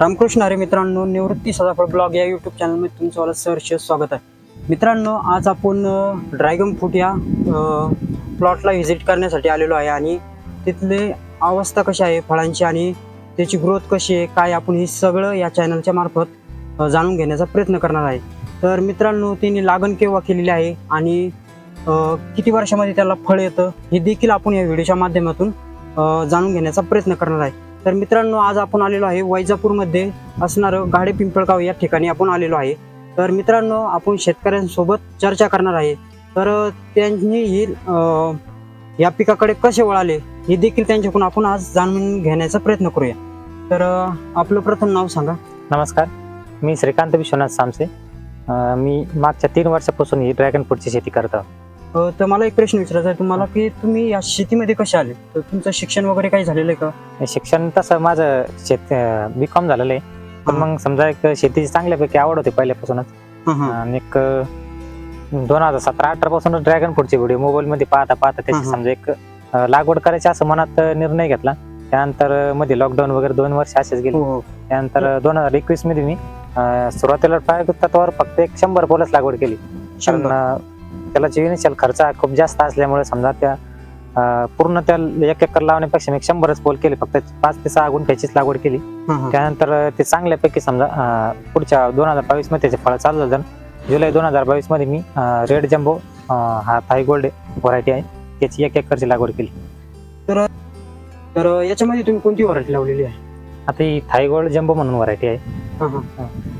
रामकृष्ण हरे मित्रांनो निवृत्ती सदाफळ ब्लॉग या यूट्यूब चॅनलमध्ये तुमचं मला सहर्ष स्वागत आहे. मित्रांनो आज आपण ड्रॅगन फ्रूट या प्लॉटला व्हिजिट करण्यासाठी आलेलो आहे आणि तिथले अवस्था कशी आहे फळांची आणि त्याची ग्रोथ कशी आहे काय आपण हे सगळं या चॅनलच्या मार्फत जाणून घेण्याचा प्रयत्न करणार आहे. तर मित्रांनो त्यांनी लागण केव्हा केलेली आहे आणि किती वर्षामध्ये त्याला फळ येतं हे देखील आपण या व्हिडिओच्या माध्यमातून जाणून घेण्याचा प्रयत्न करणार आहे. तर मित्रांनो आज आपण आलेलो आहे वैजापूरमध्ये असणारं गाडे पिंपळगाव या ठिकाणी आपण आलेलो आहे. तर मित्रांनो आपण शेतकऱ्यांसोबत चर्चा करणार आहे. तर त्यांनी ही या पिकाकडे कसे वळाले हे देखील त्यांच्याकडून आपण आज जाणून घेण्याचा प्रयत्न करूया. तर आपलं प्रथम नाव सांगा. नमस्कार. मी श्रीकांत विश्वनाथ सामसे. मी मागच्या तीन वर्षापासून ही ड्रॅगन फ्रूटची शेती करत आहोत अ, तर मला एक प्रश्न विचारायचा आहे तुम्हाला की तुम्ही या शेतीमध्ये कसे आले? तर तुमचं शिक्षण वगैरे काही झालेलं आहे का? शिक्षण तसं माझं शेत बी कॉम झालेलं आहे. पण. मग समजा एक शेतीची चांगल्यापैकी आवड होती पहिल्यापासूनच. हं, हं. आणि एक दोन हजार सतरा अठरा पासूनच ड्रॅगन फ्रूटचे व्हिडिओ मोबाईल मध्ये पाहता पाहता त्याची. समजा एक अं, लागवड करायची असं मनात अं, निर्णय घेतला. त्यानंतर अं, मध्ये लॉकडाऊन वगैरे दोन वर्ष असेच गेले. हो हो. त्यानंतर दोन हजार एकवीसमध्ये मी अं, सुरुवातीला प्रायोगिक तत्वावर फक्त एक शंभर पोलच लागवड केली. कारण शंभर. अं, त्याला जे इनिशियल खर्च खूप जास्त असल्यामुळे समजा त्या पूर्ण त्या एक एकर लावण्यापेक्षा मी शंभरच पोल केले. फक्त पाच ते सहा गुंठ्याचीच लागवड केली. त्यानंतर ते चांगल्यापैकी समजा पुढच्या दोन हजार बावीसमध्ये त्याचे फळ चालू झालं. जुलै दोन हजार बावीसमध्ये मी रेड जम्बो हा थाय गोल्ड व्हरायटी आहे. त्याची एक एकरची लागवड केली. तर अ, याच्यामध्ये तुम्ही कोणती व्हरायटी लावलेली आहे? आता ही थाय गोल्ड जम्बो म्हणून व्हरायटी आहे.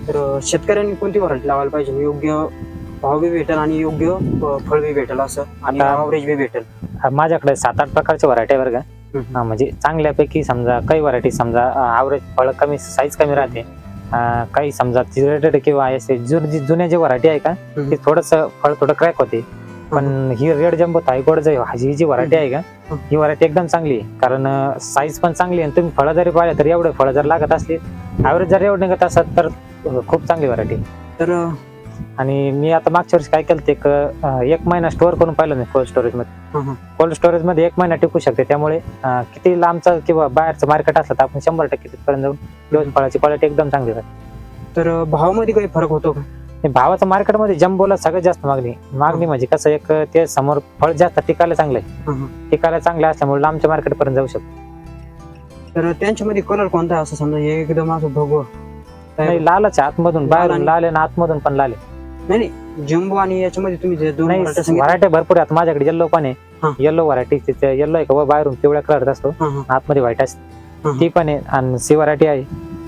तर शेतकऱ्यांनी कोणती व्हरायटी लावायला पाहिजे? योग्य भाव बी भेटेल आणि योग्य फळ बी भेटेल असं. आणि आता- अवरेज बी भेटेल. माझ्याकडे सात आठ प्रकारचे व्हरायटी आहे बरं का. हा, म्हणजे चांगल्यापैकी समजा काही व्हरायटी समजा ॲव्हरेज फळ कमी साईज कमी राहते. अं, काही समजा रेटेड किंवा असे जुन जी जुने जे व्हरायटी आहे का हं. ते थोडस फळ थोडं क्रॅक होते. पण ही रेड जम्बो थायगोड जे ही जी व्हरायटी आहे का हं. ही व्हरायटी एकदम चांगली आहे. कारण साईज पण चांगली आहे आणि तुम्ही फळं जरी पाहिले तर एवढे फळं जर लागत असली ॲव्हरेज जर एवढं निघत असत तर अं, खूप चांगली व्हरायटी तर अ, आणि मी आता मागच्या वर्षी काय केलं ते एक अं, एक महिना स्टोअर करून पाहिलं नाही कोल्ड स्टोरेजमध्ये. कोल्ड स्टोरेजमध्ये एक महिना टिकू शकते त्यामुळे अं, किती लांबचं किंवा बाहेरचं मार्केट असलं तर आपण शंभर टक्के तिथपर्यंत जाऊन दिवस फळाची क्वालिटी एकदम चांगली राहते. तर भावामध्ये काही फरक होतो का? आणि भावाचं मार्केटमध्ये जम्बोला सगळ्यात जास्त मागणी. मागणी म्हणजे कसं एक ते समोर फळ जास्त टिकायला चांगलं आहे. टिकायला चांगलं असल्यामुळे लांबच्या मार्केट पर्यंत जाऊ शकतो. तर त्यांच्यामध्ये कलर कोणता आहे असं समजा हे एकदम असं भगव. नाही लालच आहे आतमधून बाहेरून लाल आहे आणि आतमधून पण लाल आहे. नाही नाही जम्बो आणि याच्यामध्ये तुम्ही जे दोन नाही variety सांगितल्या- व्हरायटी भरपूर आहे आता माझ्याकडे येल्लो पण हा. आहे येल्लो व्हरायटी येल्लो आहे का? व बाहेरून पिवळ्या कलर असतो. हं, हं. आतमध्ये व्हाईट असते. हं. ती पण आहे आणि सी व्हरायटी आहे.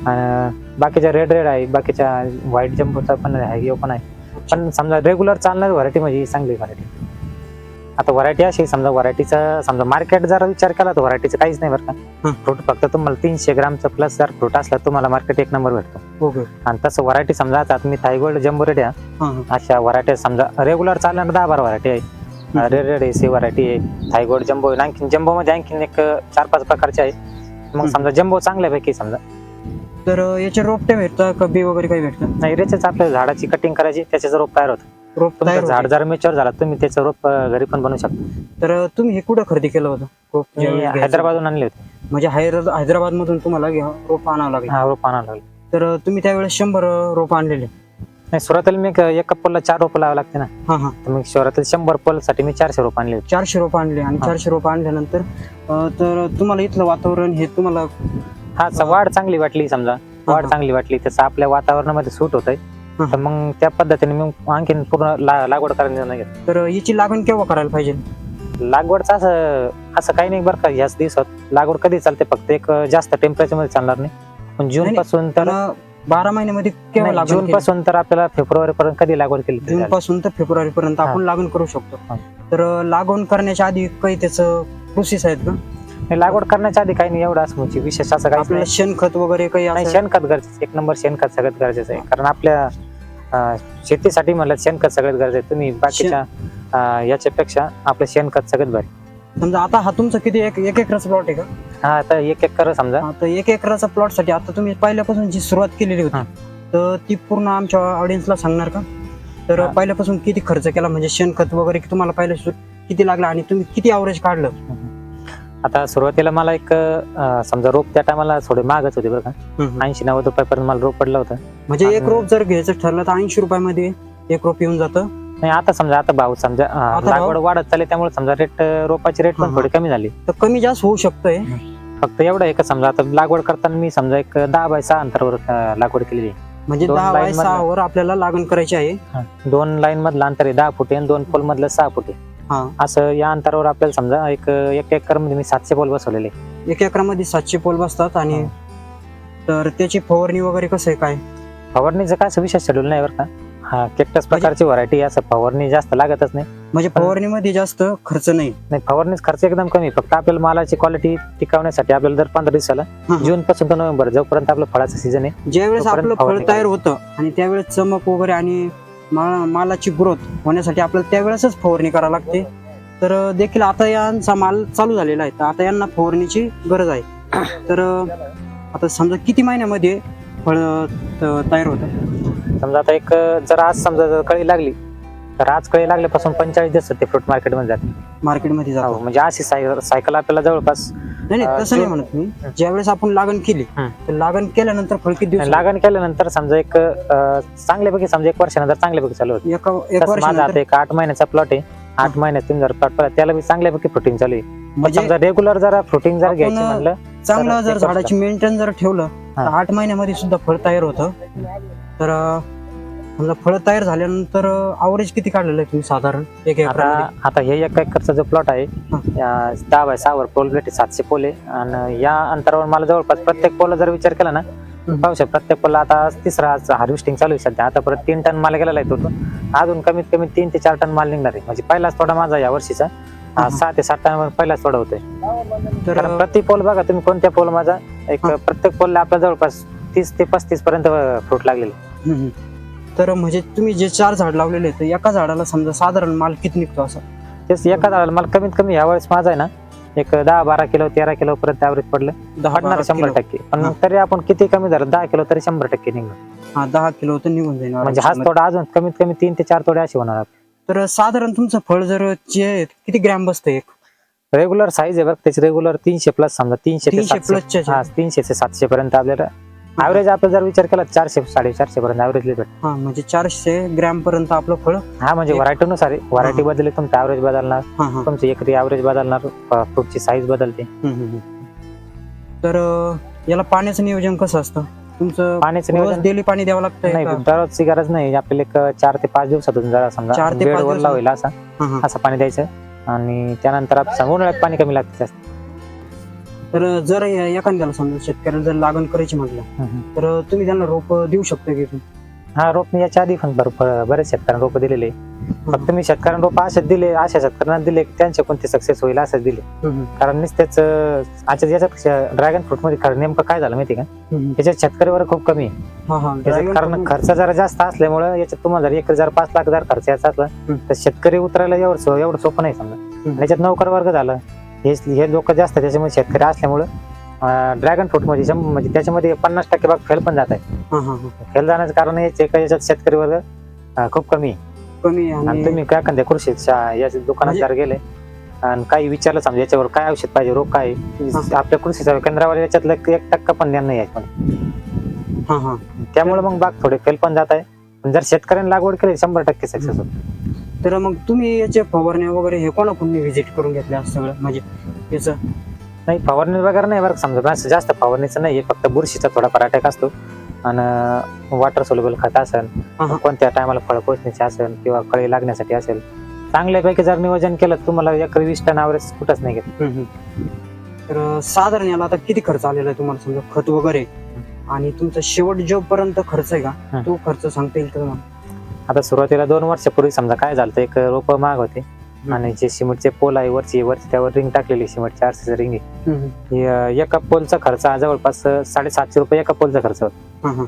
आणि बाकीच्या रेड रेड आहे. बाकीच्या व्हाईट जम्बोचा पण आहे पण आहे. पण समजा रेग्युलर चालणारी व्हरायटी म्हणजे ही चांगली व्हरायटी आता व्हरायटी अशी समजा व्हरायटीचा समजा मार्केट जर विचार केला तर व्हरायटीचं काहीच नाही बरं का. फ्रूट फक्त तुम्हाला तीनशे ग्रामचं प्लस जर फ्रूट असला तुम्हाला मार्केट एक नंबर भेटतो. ओके. आणि तसं व्हरायटी समजा आता मी थायगोल्ड जम्बो रेड आहे हं, हं. अशा व्हरायटी समजा रेग्युलर चालणार दहा बारा व्हरायटी आहे. रेड रेड आहे सी व्हरायटी आहे. थायगोड जम्बो आणखीन जम्बो मध्ये आणखीन एक चार पाच प्रकारचे आहे. मग. समजा जम्बो चांगल्यापैकी समजा. तर याचे रोपटे भेटतात का? बी वगैरे काही भेटतं नाही रेचेच आपल्या झाडाची कटिंग करायची त्याचे रोप तयार होतं. रोप तुमचं तयार झाड होते. जर मेच्युअर झाला तुम्ही त्याचं रोप अं, घरी पण बनवू शकता. तर तुम्ही हे कुठं खरेदी केलं होतं? रोप मी ज्यावेळी घ्यायचं? हैदराबादहून आणले होते. म्हणजे हैदराबाद मधून तुम्हाला घ्या- रोप आणावं लागेल. हा रोप आणावं लागले. तर तुम्ही त्यावेळेस शंभर अ, रोप आणलेले. नाही सुरुवातीला मी एक- एका पोलला चार रोप लावा लागते ना. हा हा. तर मी सुरुवातीला शंभर पोलसाठी मी चारशे रोप आणले होते. चारशे रोप आणले आणि हा. चारशे रोप आणल्यानंतर अ, तर तुम्हाला इथलं वातावरण हे तुम्हाला हा च- वाढ चांगली वाटली समजा. वाढ. चांगली वाटली. त्याचं आपल्या वातावरणामध्ये सूट होत आहे. तर मग त्या पद्धतीने मी आणखीन पूर्ण ला- लागवड करायला निर्णय घेतला. तर याची लागण केव्हा करायला पाहिजे? लागवडचं असं असं काही नाही बरं का ह्याच दिवसात. लागवड कधी चालते फक्त एक जास्त टेम्परेचरमध्ये चालणार नाही. पण जून नाही, पासून तर बारा महिन्यामध्ये केव्हा नाही, लागण जून केली? पासून तर आपल्याला फेब्रुवारी पर्यंत कधी लागवड केली तरी जून चालेल. पासून तर फेब्रुवारी पर्यंत आपण लागण करू शकतो. हा. तर अ, लागवड करण्याच्या आधी काही त्याचं प्रोसेस आहेत का? नाही, लागवड करण्याच्या आधी काही नाही एवढं असं म्हणजे विशेष असं काही आपल्याला शेणखत वगैरे काही नाही असं? शेणखत गरजेचं एक नंबर शेणखत सगळ्यात गरजेचं आहे. कारण आपल्या अं, शेतीसाठी म्हणलं शेणखत सगळ्यात गरजेचं आहे. तुम्ही बाकीच्या अं, याच्यापेक्षा आपलं शेणखत सगळ्यात भारी. समजा आता हा तुमचा किती एक एक एकराचा प्लॉट आहे का? हा आता एक एक कर समजा आता एक एकराचा प्लॉटसाठी आता तुम्ही पहिल्यापासून जी सुरुवात केलेली हा. होती तर ती पूर्ण आमच्या ऑडियन्सला सांगणार का? तर हा. पहिल्यापासून किती खर्च केला? म्हणजे शेणखत वगैरे तुम्हाला पहिल्या किती लागला आणि तुम्ही किती अवरेज काढलं? आता सुरुवातीला मला एक अं, समजा रोप त्या टायमाला थोडे महागच होते बरं का हम्म. ऐंशी नव्वद रुपयापर्यंत मला रोप पडलं होतं म्हणजे एक रोप जर घ्यायचं ठरलं तर ऐंशी रुपयामध्ये एक रोप येऊन जातं नाही आता समजा आता भाव समजा अं, आता भाव? लागवड वाढत चालली त्यामुळे समजा रेट रोपाची रेट हा, पण हा. थोडी कमी झाली तर कमी जास्त होऊ शकतंय फक्त एवढं आहे का समजा आता लागवड करताना मी समजा एक दहा बाय सहा अंतरावर अं, लागवड केलेली आहे. म्हणजे दोन दहा बाय line मधलं. सहा वर आपल्याला लागण करायची आहे दोन लाईन मधलं अंतर आहे दहा फुटे आणि दोन पोल मधलं सहा फुटे असं या अंतरावर आपल्याला समजा एक एक एकरमध्ये मी सातशे पोल बसवलेले. एक एकरामध्ये सातशे पोल बसतात आणि. तर त्याची फवारणी वगैरे कसं आहे काय? फवारणीचं काय असं विशेष शेड्यूल नाही बरं का. हा केक्टस प्रकारची व्हरायटी असं फवारणी जास्त लागतच नाही. म्हणजे फवारणीमध्ये जास्त खर्च नाही. नाही फवारणीच खर्च एकदम कमी फक्त आपल्याला मालाची क्वालिटी टिकवण्यासाठी आपल्याला जर पंधरा दिवसाला. जून पासून नोव्हेंबर जोपर्यंत आपलं फळाचं सीझन आहे ज्यावेळेस आपलं फळ तयार होतं आणि त्यावेळेस चमक वगैरे आणि मा- मालाची ग्रोथ होण्यासाठी आपल्याला त्यावेळेसच फवारणी करावी लागते. तर देखील आता यांचा माल चालू झालेला आहे. तर आता यांना फवारणीची गरज आहे. तर आता समजा किती महिन्यामध्ये फळ तयार होतं? समजा आता एक जर आज समजा जर कळी लागली तर आज कळी लागल्यापासून पंचेचाळीस दिवस ते फ्रूट मार्केटमध्ये जाते. मार्केटमध्ये हो, जातो म्हणजे अशी साय- सायकल आपल्याला जवळपास नाही नाही तसं नाही म्हणत मी. ज्यावेळेस आपण लागण केली हं. तर लागण केल्यानंतर फळ किती दिवस लागण केल्यानंतर समजा एक अं, चांगल्यापैकी समजा एक वर्षानंतर चांगल्यापैकी चालू होतं. एका एक तसं माझा आता एक आठ महिन्याचा प्लॉट आहे. आठ महिन्यात तुम्ही जर प्लॉट पडला त्याला बी चांगल्यापैकी फ्रुटिंग चालू आहे. म्हणजे समजा रेग्युलर जरा फ्रुटिंग जर आपण- घ्यायची म्हणलं चांगलं तर जर एक झाडाची मेंटेन जर ठेवलं तर हा. आठ महिन्यामध्ये सुद्धा फळ तयार होतं. तर अं, समजा फळ तयार झाल्यानंतर अवरेज किती काढलेलं आहे तुम्ही साधारण एक आता एकरामध्ये आता हे एक एकरचा जो प्लॉट आहे हा. या दहा बाय सहावर पोल प्लेट सातशे पोल आहे आणि या अंतरावर मला जवळपास प्रत्येक पोल जर विचार केला ना हम्म. पाहू शकता प्रत्येक पोलला आता तिसरा हार्वेस्टिंग चालू आहे सध्या आता परत तीन टन माल गेलेला आहे तो. अजून कमीत कमी तीन ते चार टन माल निघणार आहे म्हणजे पहिलाच थोडा माझा या वर्षीचा हा. सहा ते सात टन पहिलाच थोडा होतोय तर कारण अं, प्रति पोल बघा तुम्ही कोणत्या पोल माझा एक हा. प्रत्येक पोलला आपल्या जवळपास तीस ते पस्तीस पर्यंत फ्रूट लागलेले हम्म, हम्म. तर म्हणजे तुम्ही जे चार झाड लावलेले आहेत तर एका झाडाला समजा साधारण माल किती निघतो असं. तेच एका झाडाला मला कमीत कमी यावेळेस माझा आहे ना एक दहा बारा किलो तेरा किलो पर्यंत ऍव्हरेज पडलं. पडणार शंभर. टक्के. पण. तरी आपण किती कमी झालं दहा किलो तरी शंभर टक्के निघणार हा दहा किलो तर निघून जाईल. म्हणजे हाच. थोडा अजून कमीत कमी तीन ते चार तोडे असे होणार तर साधारण तुमचं फळ जर जे आहे, किती ग्रॅम बसतं एक? रेग्युलर साईज आहे बघ त्याची रेग्युलर तीनशे प्लस समजा तीनशे ते 300 सातशे. प्लसच्या हा तीनशे ते सातशे पर्यंत आपल्याला ऍव्हरेज आपण जर विचार केला चारशे साडेचारशे पर्यंत ऍव्हरेज भेट हा म्हणजे चारशे ग्रॅम पर्यंत आपलं फळ? हा म्हणजे एक- व्हरायटीनुसार व्हरायटी बदलली तुमचं ऍव्हरेज बदलणार. तुमची एकरी ऍव्हरेज बदलणार फ्रूटची साईज बदलते. तर याला पाण्याचं नियोजन कसं असतं? तुमचं पाण्याचं नियोजन डेली पाणी द्यावं लागतंय नाही? दररोजची गरज नाही. आपल्याला एक चार ते पाच दिवसातून जरा समजा चार ते पाच. होईल असं. असं पाणी द्यायचं. आणि त्यानंतर उन्हाळ्यात पाणी कमी लागतं जास्त. तर जर या- एखाद्याला समजा शेतकऱ्याला जर लागण करायची म्हटलं तर तुम्ही त्यांना रोप देऊ शकता की तुम्ही? हा रोप मी याच्या आधी पण भरपूर बरेच शेतकऱ्यांना रोप दिलेले. फक्त मी शेतकऱ्यांना रोप असेच दिले अशा शेतकऱ्यांना दिले की त्यांचे कोणते सक्सेस होईल असंच दिले. कारण नुसतेच अं, याच्यात ड्रॅगन फ्रूटमध्ये खरं नेमकं काय झालं माहिती का. याच्यात शेतकरी वर्ग खूप कमी आहे. हा हा. कारण खर्च जरा जास्त असल्यामुळे याच्यात तुम्हाला जर एक जर पाच लाख जर खर्च याचा असला हम्म. तर शेतकरी उतरायला एवढं सो- एवढं सोपं नाही समजा. आणि याच्यात नौकर वर्ग झालं हे हे लोक जास्त त्याच्यामुळे शेतकरी असल्यामुळे ड्रॅगन फ्रूटमध्ये शं- म्हणजे त्याच्यामध्ये पन्नास टक्के भाग फेल पण जात आहे. हा हा हा. फेल जाण्याचं कारण हेच आहे का याच्यात शेतकरी वर्ग अं, खूप कमी आहे. कमी आणि आणि तुम्ही काय एखाद्या कृषी या दुकानात म्हणजे- जर गेले आणि काही विचारलं समजा याच्यावर काय औषध पाहिजे रोग काय आहे, आपल्या कृषी सेवा केंद्रावर याच्यातलं एक टक्का पण ज्ञान नाही आहे पण हा हा. त्यामुळे मग बाग थोडे फेल पण जात आहे. पण जर शेतकऱ्यांनी लागवड केली शंभर टक्के सक्सेस होत तर मग तुम्ही याचे फवारण्या वगैरे हे कोणाकडून व्हिजिट करून घेतल्या सगळं? म्हणजे याचं नाही फवारणी वगैरे नाही बरं का समजा असं जास्त फवारणीचं नाही फक्त बुरशीचा थोडाफार अटॅक असतो. आणि वॉटर सोल्युबल खत असेल. कोणत्या टायमाला फळ पोचण्याचे असेल किंवा कळी लागण्यासाठी असेल चांगल्यापैकी जर नियोजन केलं तर तुम्हाला एक वीस टन ॲव्हरेज कुठंच नाही घेत. तर साधारण याला आता किती खर्च आलेला आहे तुम्हाला समजा खत वगैरे? आणि तुमचा शेवट जो पर्यंत खर्च आहे का. तो खर्च सांगता येईल तुम्हाला? आता सुरुवातीला दोन वर्षापूर्वी समजा काय झालं एक रोप महाग होते आणि जे सिमेंटचे पोल आहे वरची वरची त्यावर रिंग टाकलेली सिमेंट चारशे रिंग आहे एका पोलचा खर्च जवळपास साडेसातशे रुपये एका पोलचा खर्च होता.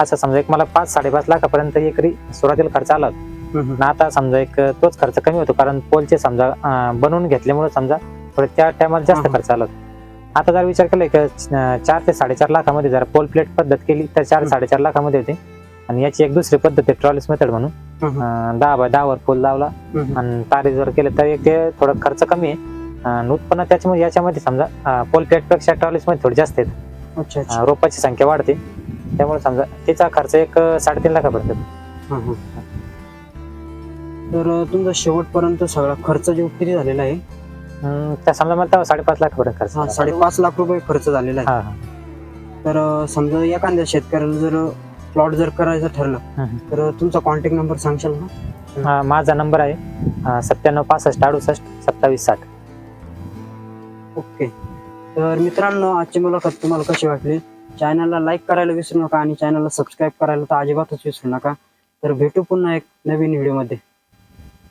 असं समजा एक मला पाच साडेपाच लाखापर्यंत एकरी सुरुवातीला खर्च आला होता आता समजा एक तोच खर्च कमी होतो कारण पोलचे समजा बनवून घेतल्यामुळे समजा थोडे त्या टायमाला जास्त. खर्च आला होता. आता जर विचार केला की चार ते साडेचार लाखामध्ये जर पोल प्लेट पद्धत केली तर चार. साडेचार लाखामध्ये होते आणि याची एक दुसरी पद्धत आहे ट्रॉलिस मेथड म्हणून. अं, दहा बाय दहा वर पोल लावला हम्म. आणि तारे जर केले तर एक ते थोडं खर्च कमी आहे अं, उत्पन्न त्याच्यामध्ये याच्यामध्ये समजा पोलपेटपेक्षा ट्रॉलीसमध्ये थोडी जास्त आहेत अच्छा अच्छा अं, रोपाची संख्या वाढते त्यामुळे समजा तिचा खर्च एक अं, साडेतीन लाखापर्यंत येतो. हा, हा. तर अं, तुमचा शेवटपर्यंत सगळा खर्च जो किती झालेला आहे अं, त्या समजा मला तेव्हा साडेपाच लाखापर्यंत खर्च हा झाला. साडेपाच लाख रुपये खर्च झालेला आहे हा हा तर अं, समजा एखाद्या शेतकऱ्याला जर प्लॉट जर करायचं ठरलं. तर तुमचा कॉन्टॅक्ट नंबर सांगशाल ना? हा, माझा नंबर आहे सत्त्याण्णव पासष्ट अडुसष्ट सत्तावीस साठ. ओके. तर मित्रांनो आजची मुलाखत तुम्हाला कशी वाटली? चॅनलला लाईक करायला विसरू नका आणि चॅनलला सबस्क्राईब करायला तर अजिबातच विसरू नका. तर भेटू पुन्हा एक नवीन व्हिडिओमध्ये